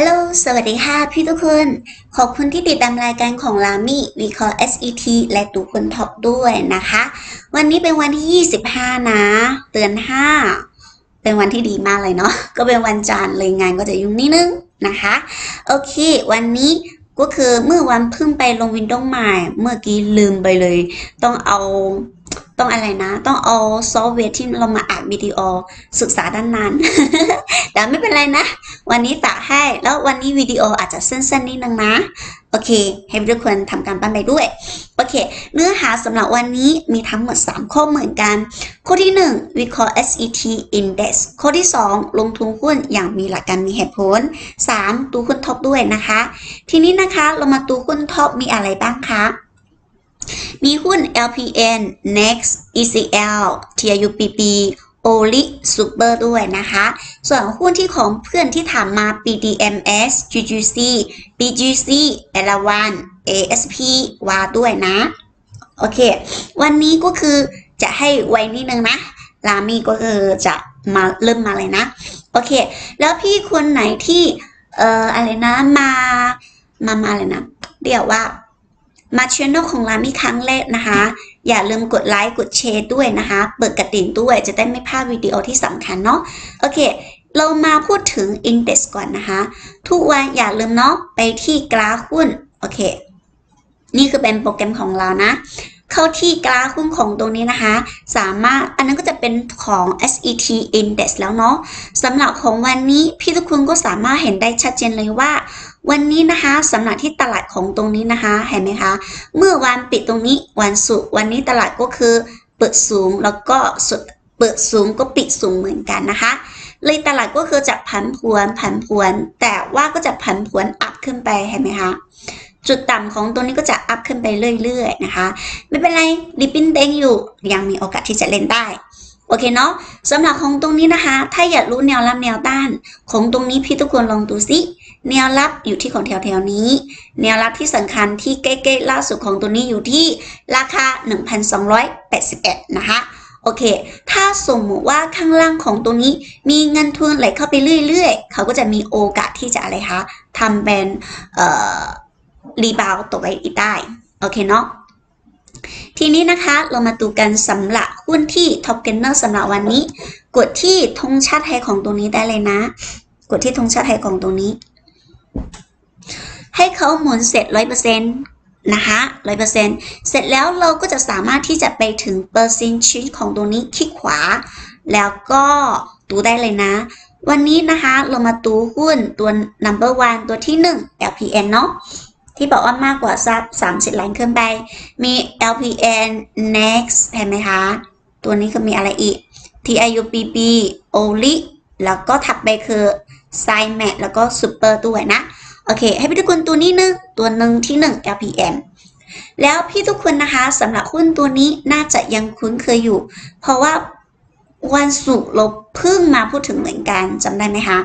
ฮัลโหล สวัสดีค่ะพี่ทุกคน ขอบคุณที่ติดตามรายการของลามี่วิเคราะห์ SET และตูคนท็อปด้วยนะคะ วันนี้เป็นวันที่ 25 นะ เตือน 5 เป็นวันที่ดีมากเลยเนาะ ก็เป็นวันจันทร์เลยงานก็จะยุ่งนิดนึงนะคะ โอเค วันนี้ก็คือเมื่อวันเพิ่งไปลงวินโดว์ใหม่ เมื่อกี้ลืมไปเลย ต้องเอา ต้องอะไรนะ ต้องเอาซอฟต์แวร์ที่เรามาอัดวิดีโอศึกษาด้านนั้น แต่ไม่เป็นไรนะ วันนี้ตะให้ แล้ววันนี้วิดีโออาจจะสั้นๆนิดนึงนะ โอเค ให้ทุกคนทำการบ้านไปด้วย โอเค เนื้อหาสำหรับวันนี้มีทั้งหมด 3 ข้อเหมือนกัน ข้อที่1วิเคราะห์ SET Index ข้อที่ 2 ลงทุนหุ้นอย่างมีหลักการมีเหตุผล 3ตูหุ้นท็อปด้วยนะคะ ทีนี้นะคะเรามาตูหุ้นท็อปมีอะไรบ้างคะ มีหุ้น LPN Next ECL TUPP o l i Super ด้วยนะคะ ส่วนหุ้นที่ของเพื่อนที่ถามมา BDMs GGC BGC e l a w a n ASP วาด้วยนะ โอเค วันนี้ก็คือจะให้ไว้นิดนึงนะรามีก็คือจะมาเริ่มมาเลยนะ โอเค แล้วพี่คนไหนที่ เอ่ออะไรนะ มา มามาเลยนะ เดี๋ยวว่า มาช anel ของรามีครั้งแรกนะคะ อย่าลืมกดไลค์กดแชร์ด้วยนะคะ เปิดกระดิ่งด้วยจะได้ไม่พลาดวิดีโอที่สำคัญเนาะโอเค เรามาพูดถึง Index ก่อนนะคะ ทุกวันอย่าลืมเนาะไปที่กราฟหุ้นโอเค นี่คือเป็นโปรแกรมของเรานะเข้าที่กราฟหุ้นของตรงนี้นะคะ สามารถอันนั้นก็จะเป็นของ SET Index แล้วเนาะสำหรับของวันนี้พี่ทุกคนก็สามารถเห็นได้ชัดเจนเลยว่า วันนี้นะคะสำหรับที่ตลาดของตรงนี้นะคะเห็นไหมคะ เมื่อวันปิดตรงนี้วันศุกร์วันนี้ตลาดก็คือเปิดสูงแล้วก็สุดเปิดสูงก็ปิดสูงเหมือนกันนะคะ เลยตลาดก็คือจะผันผวนผันผวน แต่ว่าก็จะผันผวนอัพขึ้นไปเห็นไหมคะจุดต่ำของตัวนี้ก็จะอัพขึ้นไปเรื่อยๆนะคะ ไม่เป็นไรดิปปิ้นเด้งอยู่ยังมีโอกาสที่จะเล่นได้ โอเคเนาะสำหรับของตรงนี้นะคะ ถ้าอยากรู้แนวรับแนวต้าน ของตรงนี้พี่ทุกคนลองดูสิแนวรับอยู่ที่ของแถวๆนี้ แนวรับที่สำคัญที่ใกล้ๆล่าสุดของตัวนี้อยู่ที่ราคา 1,281 นะคะโอเค ถ้าสมมติว่าข้างล่างของตรงนี้มีเงินทุนไหลเข้าไปเรื่อยๆ เขาก็จะมีโอกาสที่จะอะไรคะทำเป็นรีบาวตัวไว้อีกได้ โอเคเนาะ ทีนี้นะคะเรามาดูกันสำหรับหุ้นที่ท็อปเกนเนอร์สำหรับวันนี้ กดที่ธงชาติไทยของตรงนี้ได้เลยนะ กดที่ธงชาติไทยของตรงนี้ ให้เขาหมุนเสร็จร้อยเปอร์เซ็นต์นะคะร้อยเปอร์เซ็นต์เสร็จแล้วเราก็จะสามารถที่จะไปถึงเปอร์เซ็นต์ชิ้นของตรงนี้คลิกขวา แล้วก็ดูได้เลยนะ วันนี้นะคะเรามาดูหุ้นตัว number one ตัวที่ 1 LPN เนาะ ที่บอกว่ามากกว่าซับ30 ล้านขึ้นไป มี LPN Next เห็นไหมคะ ตัวนี้คือมีอะไรอีก TIUPP OLI แล้วก็ถัดไปคือ s i m a t แล้วก็ Super ด้วยนะ โอเค ให้พี่ทุกคนตัวนี้หนึ่งตัวหนึ่งที่ 1 LPM แล้วพี่ทุกคนนะคะสำหรับหุ้นตัวนี้น่าจะยังคุ้นเคยอยู่ เพราะว่าวันศุกร์เราเพิ่งมาพูดถึงเหมือนกันจำได้ไหมคะ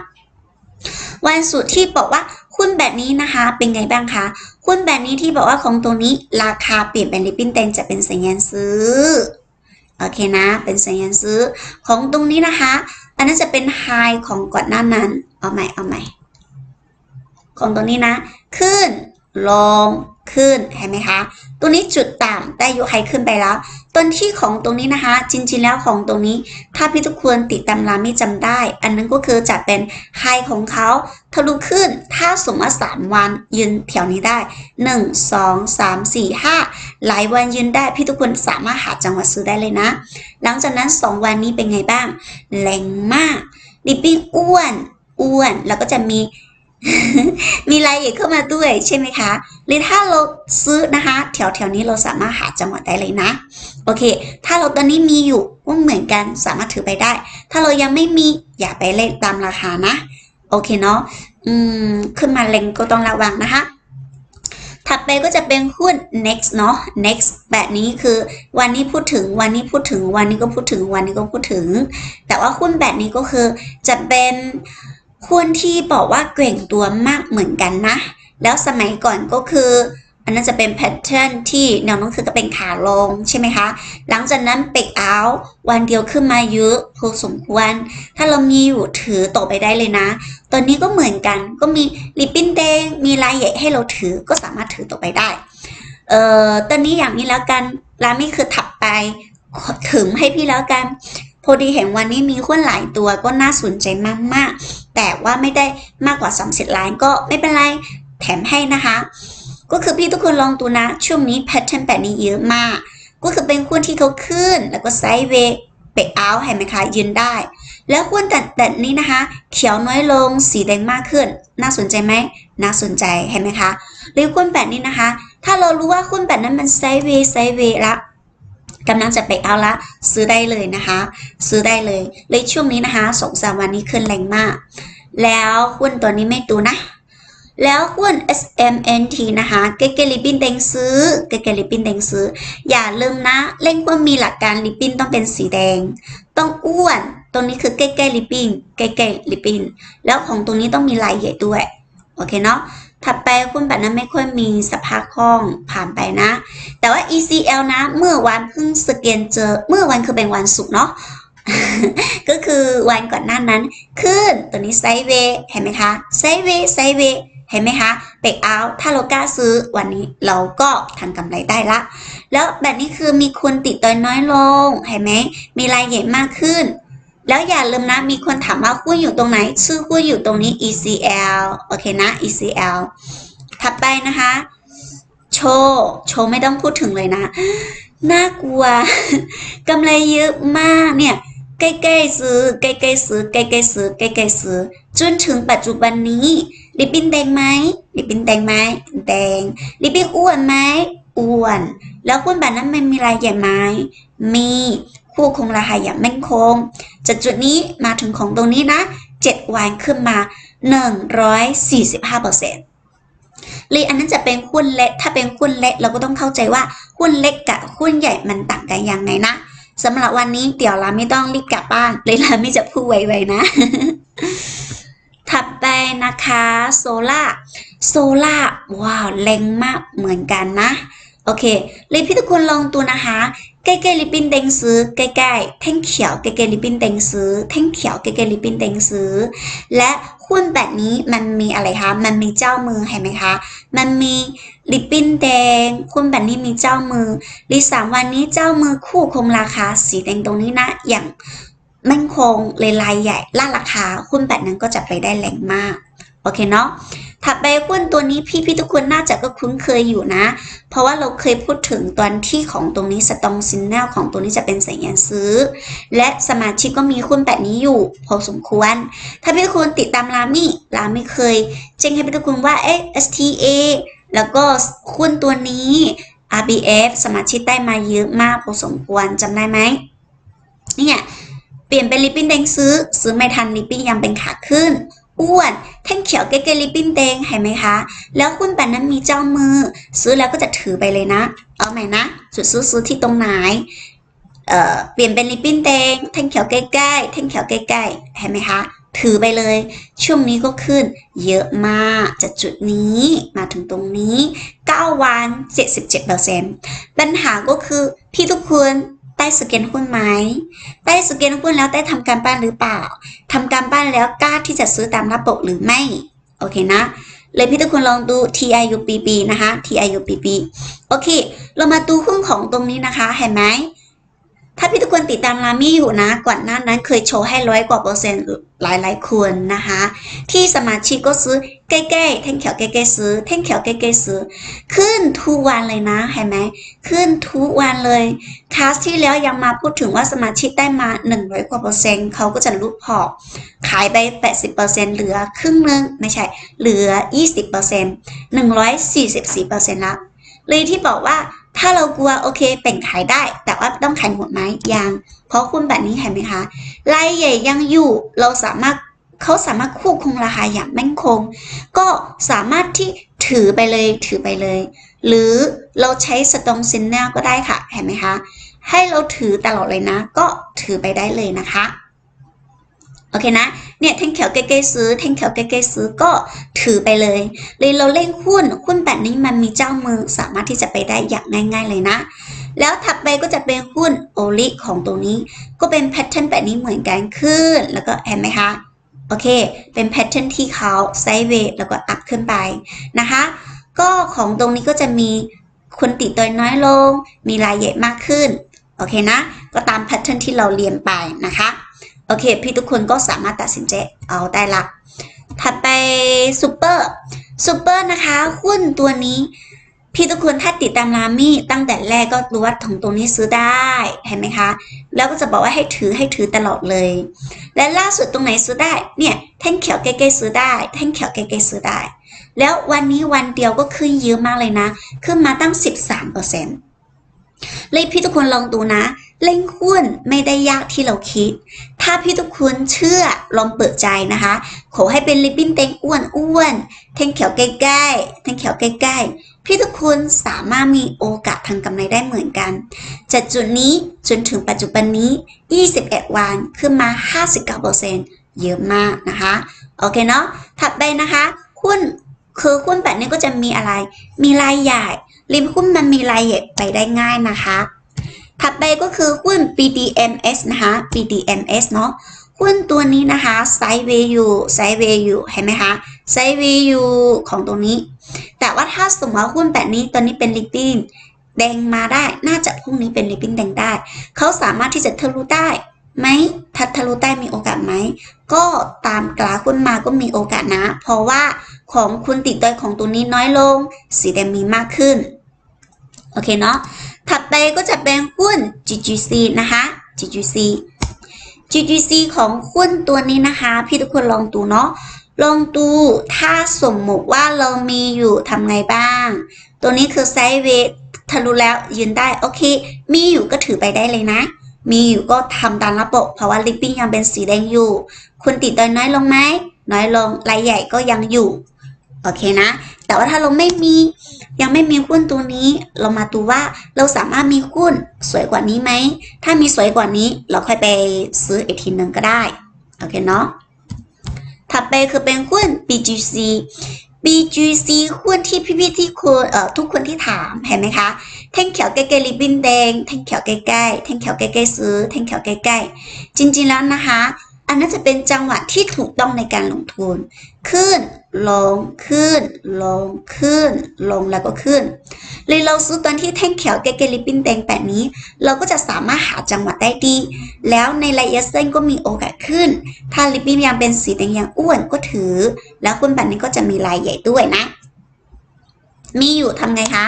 วันศุกร์ที่บอกว่า หุ้นแบบนี้นะคะ เป็นไงบ้างคะหุ้นแบบนี้ที่บอกว่าของตัวนี้ราคาเปลี่ยนเป็นริบบิ้นเต็งจะเป็นสัญญาณซื้อโอเคนะ เป็นสัญญาณซื้อของตรงนี้นะคะ อันนั้นจะเป็นไฮของก่อนหน้านั้นเอาใหม่เอาใหม่ของตรงนี้นะ ขึ้นลงขึ้นเห็นไหมคะ ตัวนี้จุดต่ำได้ยกไฮขึ้นไปแล้ว ต้นที่ของตรงนี้นะคะ จริงๆแล้วของตรงนี้ ถ้าพี่ทุกคนติดตำราไม่จำได้ อันนั้นก็คือจะเป็นไฮของเขาทะลุขึ้นถ้าสมมติสามวันยืนแถวนี้ได้1 2 3 4 5หลายวันยืนได้พี่ทุกคนสามารถหาจังหวะซื้อได้เลยนะ หลังจากนั้น2วันนี้เป็นไงบ้างแรงมากดิปปิ้งอ้วนอ้วนแล้วก็จะมี มีรายละเอียดเข้ามาด้วยใช่ไหมคะ หรือถ้าเราซื้อนะคะแถวแถวนี้เราสามารถหาจังหวะได้เลยนะ โอเค ถ้าเราตอนนี้มีอยู่ก็เหมือนกันสามารถถือไปได้ ถ้าเรายังไม่มีอย่าไปเล่นตามราคานะ โอเคเนาะ อืม ขึ้นมาเล็งก็ต้องระวังนะคะ ถัดไปก็จะเป็นหุ้น next เนาะ next แบบนี้คือวันนี้พูดถึงวันนี้พูดถึงวันนี้ก็พูดถึงวันนี้ก็พูดถึง แต่ว่าหุ้นแบบนี้ก็คือจะเป็น หุ้นที่บอกว่าเก่งตัวมากเหมือนกันนะ แล้วสมัยก่อนก็คือ อันนั้นจะเป็นแพทเทิร์นที่แนวโน้มคือก็เป็นขาลงใช่ไหมคะ หลังจากนั้นเปกเอาวันเดียวขึ้นมาเยอะพอสมควร ถ้าเรามีอยู่ถือต่อไปได้เลยนะ ตอนนี้ก็เหมือนกัน ก็มีริบบิ้นแดง มีลายใหญ่ให้เราถือ ก็สามารถถือต่อไปได้ เอ่อ ตอนนี้อย่างนี้แล้วกัน ร้านนี้คือถับไปถึงให้พี่แล้วกัน พอดีเห็นวันนี้มีหุ้นหลายตัวก็น่าสนใจมากๆ แต่ว่าไม่ได้มากกว่า 30 ล้านก็ไม่เป็นไรแถมให้นะคะ ก็คือพี่ทุกคนลองดูนะ ช่วงนี้แพทเทิร์นแบบนี้เยอะมาก ก็คือเป็นหุ้นที่เขาขึ้นแล้วก็ไซด์เวย์เบรกเอาเห็นไหมคะยืนได้ แล้วหุ้นแต่แต่นี้นะคะ เขียวน้อยลงสีแดงมากขึ้น น่าสนใจไหมน่าสนใจเห็นไหมคะหรือหุ้นแบบนี้นะคะ ถ้าเรารู้ว่าหุ้นแบบนั้นมันไซด์เวย์ไซด์เวย์ละ กำลังจะเบรกเอาละ ซื้อได้เลยนะคะ ซื้อได้เลย เลยช่วงนี้นะคะสองสามวันนี้ขึ้นแรงมาก แล้วหุ้นตัวนี้ไม่ดูนะ แล้วหุ้น SMNT นะคะ เกเกลิปินเต็งซื้อ เกเกลิปินเต็งซื้อ อย่าลืมนะ เล่นว่ามีหลักการลิปปินต้องเป็นสีแดง ต้องอ้วน ตรงนี้คือเกเกลิปินเกเกลิปปิน แล้วของตรงนี้ต้องมีลายใหญ่ด้วย โอเคเนาะ ถัดไปหุ้นแบบนั้นไม่ค่อยมีสภาพคล่องผ่านไปนะ แต่ว่า ECL นะ เมื่อวันเพิ่งสแกนเจอ เมื่อวันคือเป็นวันศุกร์เนาะ ก็คือวันก่อนหน้านั้นขึ้นตัวนี้ไซเวย์เห็นไหมคะ ไซเวย์ไซเวย์เห็นไหมคะเบรกเอาถ้าเรากล้าซื้อวันนี้เราก็ทำกำไรได้ละ แล้วแบบนี้คือมีคนติดตัวน้อยลง เห็นไหม มีรายใหญ่มากขึ้น แล้วอย่าลืมนะ มีคนถามว่าหุ้นอยู่ตรงไหน ชื่อหุ้นอยู่ตรงนี้ ECL โอเคนะ ECL ถัดไปนะคะ โชว์โชว์ไม่ต้องพูดถึงเลยนะ น่ากลัวกำไรเยอะมากเนี่ยใกล้ๆซื้อใกล้ๆซื้อใกล้ๆซื้อใกล้ๆซื้อจนถึงปัจจุบันนี้ลิปบิ้นแดงไหมลิปบิ้นแดงไหมแดงลิปบิ้นอ้วนไหมอ้วน แล้วหุ้นแบบนั้นมันมีรายใหญ่ไหมมี คู่คงราคาอย่างมั่นคงจากจุดนี้มาถึงของตรงนี้นะ 7 วันขึ้นมา 145เปอร์เซ็นต์ลีอันนั้นจะเป็นหุ้นเล็ก ถ้าเป็นหุ้นเล็กเราก็ต้องเข้าใจว่าหุ้นเล็กกับหุ้นใหญ่มันต่างกันยังไงนะสำหรับวันนี้เดี๋ยวเราไม่ต้องรีบกลับบ้านเลยเราไม่จะพูดไวๆนะ ถัดไปนะคะโซล่าโซล่าว้าวแรงมากเหมือนกันนะ โอเคเลยพี่ทุกคนลองตัวนะคะ ใกล้ๆลิปินเต็งซื้อใกล้ๆแท่งเขียวใกล้ๆลิปินเต็งซื้อแท่งเขียวใกล้ๆลิปปินเต็งซื้อ และหุ้นแบบนี้มันมีอะไรคะ มันมีเจ้ามือเห็นไหมคะ มันมีลิปปินแดงหุ้นแบบนี้มีเจ้ามือลิสามวันนี้เจ้ามือคู่คงราคาสีแดงตรงนี้นะ อย่างมั่นคงเลยลายใหญ่ล่าราคาหุ้นแบบนั้นก็จะไปได้แรงมาก โอเคเนาะ ถัดไปหุ้นตัวนี้พี่พี่ทุกคนน่าจะก็คุ้นเคยอยู่นะ เพราะว่าเราเคยพูดถึงตอนที่ของตรงนี้สตองซินแนลของตัวนี้จะเป็นสัญญาณซื้อ และสมาชิกก็มีหุ้นแบบนี้อยู่ พอสมควร ถ้าพี่ทุกคนติดตามรามี่รามี่เคยแจ้งให้พี่ทุกคนว่าเอ๊ะ STA แล้วก็หุ้นตัวนี้ RBF สมาชิกได้มาเยอะมากพอสมควรจำได้ไหมเนี่ยเปลี่ยนเป็นลิปปิ้นแดงซื้อ ซื้อไม่ทันลิปปิ้นยังเป็นขาขึ้น อ้วนแท่งเขียวเกเกลิปปิ้นแดงเห็นไหมคะ แล้วหุ้นแบบนั้นมีเจ้ามือ ซื้อแล้วก็จะถือไปเลยนะ เอาใหม่นะ จุดซื้อซื้อที่ตรงไหนเอ่อเปลี่ยนเป็นลิปปิ้นแดงแท่งเขียวใกล้ๆแท่งเขียวใกล้ๆเห็นไหมคะ ถือไปเลย ช่วงนี้ก็ขึ้น เยอะมากจากจุดนี้มาถึงตรงนี้ 9 วัน 77%ปัญหาก็คือพี่ทุกคน ได้สเกนหุ้นไหมได้สเกนหุ้นแล้วได้ทำการบ้านหรือเปล่าทำการบ้านแล้วกล้าที่จะซื้อตามระบบหรือไม่ โอเคนะ เลยพี่ทุกคนลองดู TIUPB นะคะ TIUPB โอเค เรามาดูหุ้นของตรงนี้นะคะ เห็นไหม ถ้าพี่ทุกคนติดตามรามี่อยู่นะ ก่อนหน้านั้นเคยโชว์ให้ร้อยกว่าเปอร์เซ็นต์หลายๆคนนะคะ ที่สมาชิกก็ซื้อใกล้ๆแท่งเขียวใกล้ๆซื้อแท่งเขียวใกล้ๆซื้อ ขึ้นทุกวันเลยนะเห็นไหมขึ้นทุกวันเลยคลาสที่แล้วยังมาพูดถึงว่าสมาชิกได้มา100กว่าเปอร์เซ็นต์เขาก็จะรูดพอขายไป80%เปอร์เซ็นต์เหลือครึ่งนึงไม่ใช่ เหลือ20% 144%ละเลยที่บอกว่า ถ้าเรากลัวโอเคแบ่งขายได้ แต่ว่าต้องขายหมดไหมยัง เพราะคุณแบบนี้เห็นไหมคะรายใหญ่ยังอยู่เราสามารถเขาสามารถควบคุมราคาอย่างมั่นคง ก็สามารถที่ถือไปเลยถือไปเลย หรือเราใช้สตองซินแนลก็ได้ค่ะเห็นไหมคะให้เราถือตลอดเลยนะ ก็ถือไปได้เลยนะคะ โอเคนะ เนี่ยแท่งเขียวใกล้ๆซื้อ แท่งเขียวใกล้ๆซื้อก็ถือไปเลยเลยเราเล่นหุ้น หุ้นแบบนี้มันมีเจ้ามือสามารถที่จะไปได้อย่างง่าย ๆเลยนะ แล้วถัดไปก็จะเป็นหุ้นโอลิของตัวนี้ ก็เป็นแพทเทิร์นแบบนี้เหมือนกันขึ้น แล้วก็เห็นไหมคะ โอเค เป็นแพทเทิร์นที่เขาไซด์เวย์แล้วก็อัพขึ้นไปนะคะ ก็ของตรงนี้ก็จะมีคนติดตัวน้อยลง มีรายใหญ่มากขึ้น โอเคนะ ก็ตามแพทเทิร์นที่เราเรียนไปนะคะ อเค พี่ทุกคนก็สามารถตัดสินใจเอาได้ละ ถัดไปซูเปอร์ซูเปอร์นะคะ หุ้นตัวนี้ พี่ทุกคนถ้าติดตามรามี่ตั้งแต่แรกก็รู้ว่าของตรงนี้ซื้อได้เห็นไหมคะ แล้วก็จะบอกว่าให้ถือให้ถือตลอดเลย และล่าสุดตรงไหนซื้อได้ เนี่ยแท่งเขียวใกล้ๆซื้อได้ แท่งเขียวใกล้ๆซื้อได้ แล้ววันนี้วันเดียวก็ขึ้นเยอะมากเลยนะ ขึ้นมาตั้ง 13%เลยพี่ทุกคนลองดูนะ เล่นหุ้นไม่ได้ยากที่เราคิด ถ้าพี่ทุกคนเชื่อลองเปิดใจนะคะ ขอให้เป็นลิปปิ้นเต็งอ้วนอ้วนๆแท่งเขียวใกล้ๆแท่งเขียวใกล้ๆ พี่ทุกคนสามารถมีโอกาสทางกำไรได้เหมือนกัน จากจุดนี้จนถึงปัจจุบันนี้ 21 วันขึ้นมา 59%เยอะมากนะคะ โอเคเนาะ ถัดไปนะคะหุ้นคือหุ้นแบบนี้ก็จะมีอะไร มีรายใหญ่ริมหุ้นมันมีรายใหญ่ไปได้ง่ายนะคะ ถัดไปก็คือหุ้น BDMs นะคะ BDMs เนาะหุ้นตัวนี้นะคะไซเวย์อยู่ไซเวย์อยู่เห็นไหมคะไซเวียยูของตรงนี้ แต่ว่าถ้าสมมติว่าหุ้นแบบนี้ตอนนี้เป็นลิปปิ้นแดงมาได้น่าจะพรุ่งนี้เป็นลิปปิ้นแดงได้ เขาสามารถที่จะทะลุได้ไหมถ้าทะลุได้มีโอกาสไหม ก็ตามกราฟหุ้นมาก็มีโอกาสนะ เพราะว่าของคุณติดดอยของตัวนี้น้อยลง สีแดงมีมากขึ้น โอเคเนาะ ถัดไปก็จะเป็นหุ้น GGC นะคะ GGC GGC ของหุ้นตัวนี้นะคะ พี่ทุกคนลองดูเนาะลองดูถ้าสมมติว่าเรามีอยู่ทำไงบ้าง ตัวนี้คือไซด์เวย์ทะลุแล้วยืนได้ โอเค มีอยู่ก็ถือไปได้เลยนะ มีอยู่ก็ทำตามระบบเพราะว่าลิปปิ้งยังเป็นสีแดงอยู่ คุณติดดอยน้อยลงไหมน้อยลงรายใหญ่ก็ยังอยู่ โอเคนะ แต่ว่าถ้าเราไม่มียังไม่มีหุ้นตัวนี้ เรามาดูว่าเราสามารถมีหุ้นสวยกว่านี้ไหม ถ้ามีสวยกว่านี้เราค่อยไปซื้ออีกทีหนึ่งก็ได้ โอเคเนาะ ถัดไปคือเป็นหุ้น BGC BGC หุ้นที่พี่ๆที่คนเอ่อทุกคนที่ถามเห็นไหมคะแท่งเขียวใกล้ๆริบบิ้นแดงแท่งเขียวใกล้ๆแท่งเขียวใกล้ๆซื้อแท่งเขียวใกล้ๆจริงๆแล้วนะคะ อันนั้นจะเป็นจังหวะที่ถูกต้องในการลงทุน ขึ้น ลงขึ้น ลงขึ้น ลงแล้วก็ขึ้น เลยเราซื้อตอนที่แท่งเขียวใกล้ๆริบบิ้นแดงแบบนี้ เราก็จะสามารถหาจังหวะได้ดี แล้วในระยะสั้นก็มีโอกาสขึ้น ถ้าริบบิ้นยังเป็นสีแดงยังอ้วนก็ถือ แล้วหุ้นแบบนี้ก็จะมีรายใหญ่ด้วยนะ มีอยู่ทำไงคะ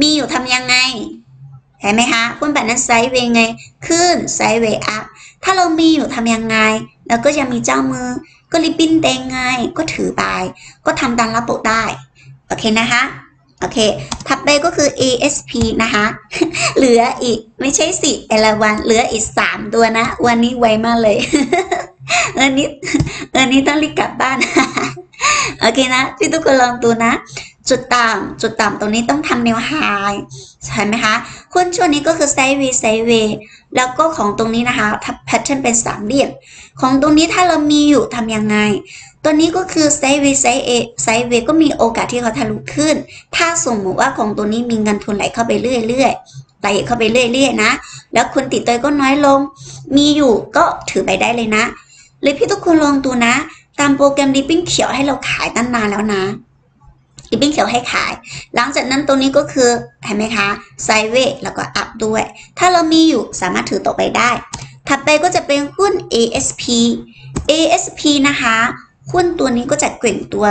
มีอยู่ทำยังไงเห็นไหมคะหุ้นแบบนั้นไซด์เวย์ไง ขึ้นไซด์เวย์อัพ ถ้าเรามีอยู่ทำยังไงแล้วก็ยังมีเจ้ามือ ก็ริบบิ้นแดงไง ก็ถือไป ก็ทำตามระบบได้ โอเคนะคะ โอเค ถัดไปก็คือ ASP นะคะ เหลืออีกไม่ใช่สิเอลวัน เหลืออีกสามตัวนะ วันนี้ไวมากเลยเออนี้เออนี้ต้องรีบกลับบ้าน โอเคนะพี่ทุกคนลองดูนะ จุดต่ำจุดต่ำตรงนี้ต้องทำแนวไฮใช่ไหมคะหุ้นช่วงนี้ก็คือไซด์เวย์ไซด์เวย์แล้วก็ของตรงนี้นะคะแพทเทิร์นเป็นสามเหลี่ยมของตรงนี้ถ้าเรามีอยู่ทำยังไง ตัวนี้ก็คือไซด์เวย์ไซด์เอไซด์เวย์ก็มีโอกาสที่เขาทะลุขึ้น ถ้าสมมติว่าของตัวนี้มีเงินทุนไหลเข้าไปเรื่อยๆไหลเข้าไปเรื่อยๆนะ แล้วคนติดเตยก็น้อยลง มีอยู่ก็ถือไปได้เลยนะ เลยพี่ทุกคนลองดูนะ ตามโปรแกรมริบบิ้งเขียวให้เราขายตั้งนานแล้วนะ ริบบิ้งเขียวให้ขาย หลังจากนั้นตรงนี้ก็คือเห็นไหมคะ ไซเวแล้วก็อัพด้วย ถ้าเรามีอยู่สามารถถือต่อไปได้ ถัดไปก็จะเป็นหุ้น ASP ASP นะคะ หุ้นตัวนี้ก็จะเก่งตัว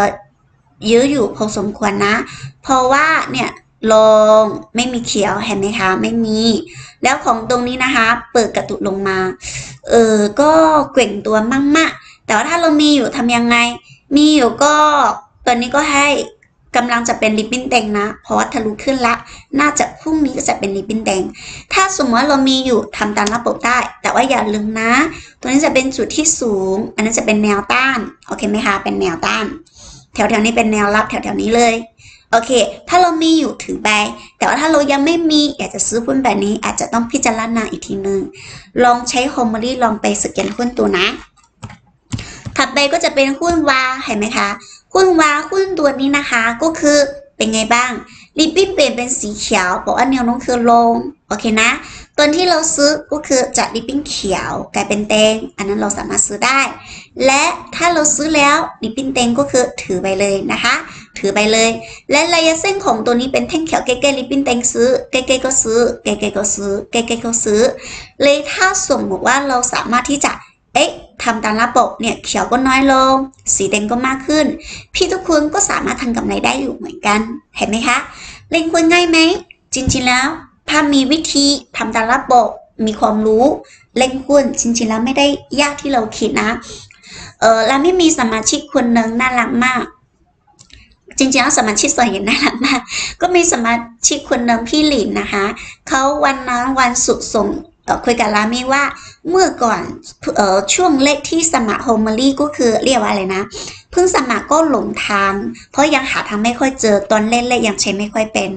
เยอะอยู่พอสมควรนะ เพราะว่าเนี่ยลงไม่มีเขียวเห็นไหมคะไม่มี แล้วของตรงนี้นะคะ เปิดกระตุกลงมา เออก็เก่งตัวมากๆแต่ว่าถ้าเรามีอยู่ทำยังไง มีอยู่ก็ตอนนี้ก็ให้ กำลังจะเป็นริบบิ้นแดงนะเพราะว่าทะลุขึ้นละ น่าจะพรุ่งนี้ก็จะเป็นริบบิ้นแดง ถ้าสมมติว่าเรามีอยู่ทำตามระบบได้ แต่ว่าอย่าลืมนะ ตัวนี้จะเป็นจุดที่สูง อันนั้นจะเป็นแนวต้าน โอเคไหมคะ เป็นแนวต้าน แถวๆนี้เป็นแนวรับแถวๆนี้เลยโอเค ถ้าเรามีอยู่ถือไป แต่ว่าถ้าเรายังไม่มีอยากจะซื้อหุ้นแบบนี้ อาจจะต้องพิจารณาอีกทีนึง ลองใช้โฮมอรี่ลองไปสแกนหุ้นตัวนะ ถัดไปก็จะเป็นหุ้นวาเห็นไหมคะ หุ้นว้าหุ้นตัวนี้นะคะ ก็คือเป็นไงบ้างริบบิ้นเปลี่ยนเป็นสีเขียวบอกว่าแนวโน้มคือลงโอเคนะตอนที่เราซื้อก็คือจากริบบิ้นเขียวกลายเป็นแดงอันนั้นเราสามารถซื้อได้ และถ้าเราซื้อแล้วริบบิ้นแดงก็คือถือไปเลยนะคะ ถือไปเลย และระยะเส้นของตัวนี้เป็นแท่งเขียวใกล้ๆริบบิ้นแดงซื้อใกล้ๆก็ซื้อใกล้ๆก็ซื้อใกล้ๆก็ซื้อ เลยถ้าสมมติว่าเราสามารถที่จะ เอ๊ะทำตามระบบเนี่ยเขียวก็น้อยลง สีแดงก็มากขึ้น พี่ทุกคนก็สามารถทำกำไรได้อยู่เหมือนกัน เห็นไหมคะ เล่นหุ้นง่ายไหม จริงๆแล้วถ้ามีวิธีทำตามระบบมีความรู้ เล่นหุ้นจริงๆแล้วไม่ได้ยากที่เราคิดนะ เออแล้วไม่มีสมาชิกคนหนึ่งน่ารักมาก จริงๆแล้วสมาชิกส่วนใหญ่น่ารักมาก ก็มีสมาชิกคนหนึ่งพี่หลินนะคะเขาวันนั้นวันศุกส่ง คุยกับรามี่ว่าเมื่อก่อนเออช่วงเลขที่สมัครโฮมลี่ก็คือเรียกว่าอะไรนะ เพิ่งสมัครก็หลงทาง เพราะยังหาทางไม่ค่อยเจอตอนเล่นเลขยังใช้ไม่ค่อยเป็น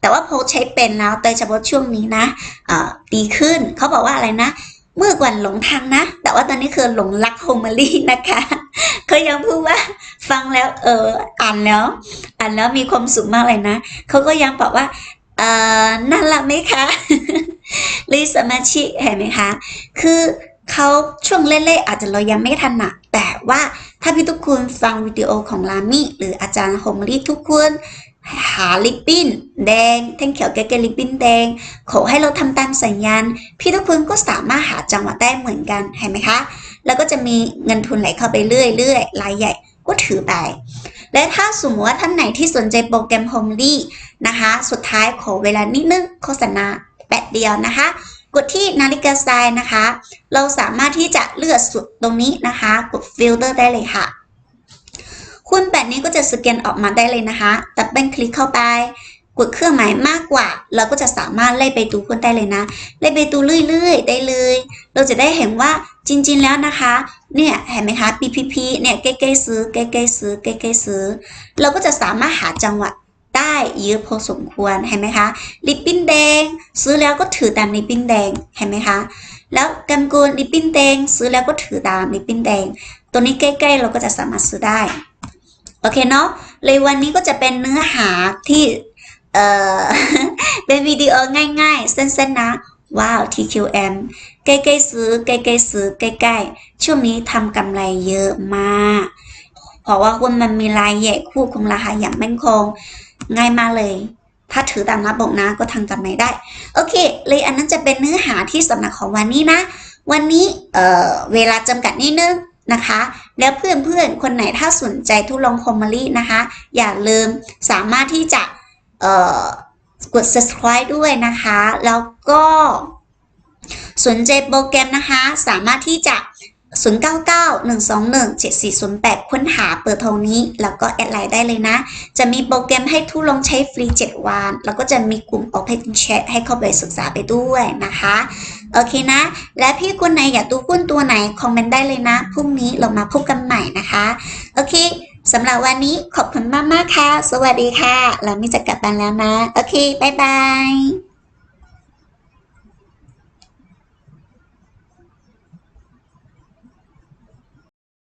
แต่ว่าพอใช้เป็นแล้วโดยเฉพาะช่วงนี้นะเออดีขึ้นเขาบอกว่าอะไรนะ เมื่อก่อนหลงทางนะ แต่ว่าตอนนี้คือหลงรักโฮมลี่นะคะเขายังพูดว่าฟังแล้วเอออ่านแล้ว อ่านแล้วมีความสุขมากเลยนะเขาก็ยังบอกว่า น่ารักไหมคะลิสมาชิเห็นไหมคะ คือเขาช่วงเล่นๆอาจจะเรายังไม่ถนัดแต่ว่าถ้าพี่ทุกคนฟังวิดีโอของลามี่หรืออาจารย์โฮมลี่ทุกคนหาลิปปิ้นแดงแท่งเขียวแก่ๆลิปปิ้นแดง ขอให้เราทำตามสัญญาณ พี่ทุกคนก็สามารถหาจังหวะได้เหมือนกันเห็นไหมคะ แล้วก็จะมีเงินทุนไหลเข้าไปเรื่อยๆรายใหญ่ ก็ถือไป และถ้าสมมติว่าท่านไหนที่สนใจโปรแกรม Homely นะคะ สุดท้ายขอเวลานิดนึงโฆษณาแปดเดียวนะคะ กดที่นาฬิกาทรายนะคะ เราสามารถที่จะเลือกสุดตรงนี้นะคะ กดฟิลเตอร์ได้เลยค่ะคุณแบบนี้ก็จะสแกนออกมาได้เลยนะคะตัดเบิลคลิกเข้าไป กดเครื่องหมายมากกว่า เราก็จะสามารถไล่ไปดูคุณได้เลยนะ ไล่ไปดูเรื่อยๆ ได้เลย เราจะได้เห็นว่าจริงๆแล้วนะคะ เนี่ยเห็นไหมคะ PPP เนี่ยใกล้ๆซื้อใกล้ๆซื้อใกล้ๆซื้อ เราก็จะสามารถหาจังหวะได้เยอะพอสมควรเห็นไหมคะลิปปิ้นแดง ซื้อแล้วก็ถือตามลิปปิ้นแดงเห็นไหมคะแล้วกำกูลลิปปิ้นแดง ซื้อแล้วก็ถือตามลิปปิ้นแดง ตัวนี้ใกล้ๆ เราก็จะสามารถซื้อได้โอเคเนาะเลยวันนี้ก็จะเป็นเนื้อหาที่ เออเป็นวิดีโอง่ายๆสั้นๆนะว้าว TQM ใกล้ๆซื้อใกล้ๆซื้อใกล้ๆช่วงนี้ทำกำไรเยอะมาก เพราะว่าหุ้นมันมีรายใหญ่ควบคุมราคาอย่างมั่นคง ง่ายมากเลย ถ้าถือตามระบบนะก็ทำกำไรได้ โอเค เลยอันนั้นจะเป็นเนื้อหาที่สำนักของวันนี้นะ วันนี้เออเวลาจำกัดนิดนึงนะคะ แล้วเพื่อนๆ คนไหนถ้าสนใจทุลองคอมมารีนะคะ อย่าลืมสามารถที่จะ เอ่อกด subscribe ด้วยนะคะ แล้วก็สนใจโปรแกรมนะคะ สามารถที่จะ 0991217408 ค้นหาเปิดโทรนี้ แล้วก็แอดไลน์ได้เลยนะ จะมีโปรแกรมให้ทุลองใช้ฟรี 7 วัน แล้วก็จะมีกลุ่ม Open Chat ให้เข้าไปศึกษาไปด้วยนะคะ โอเคนะ และพี่คนไหนอยากดูหุ้นตัวไหน คอมเมนต์ได้เลยนะ พรุ่งนี้เรามาพบกันใหม่นะคะ โอเค สำหรับวันนี้ขอบคุณมากมากค่ะ สวัสดีค่ะ เรามีจะกลับบ้านแล้วนะ โอเค บ๊ายบาย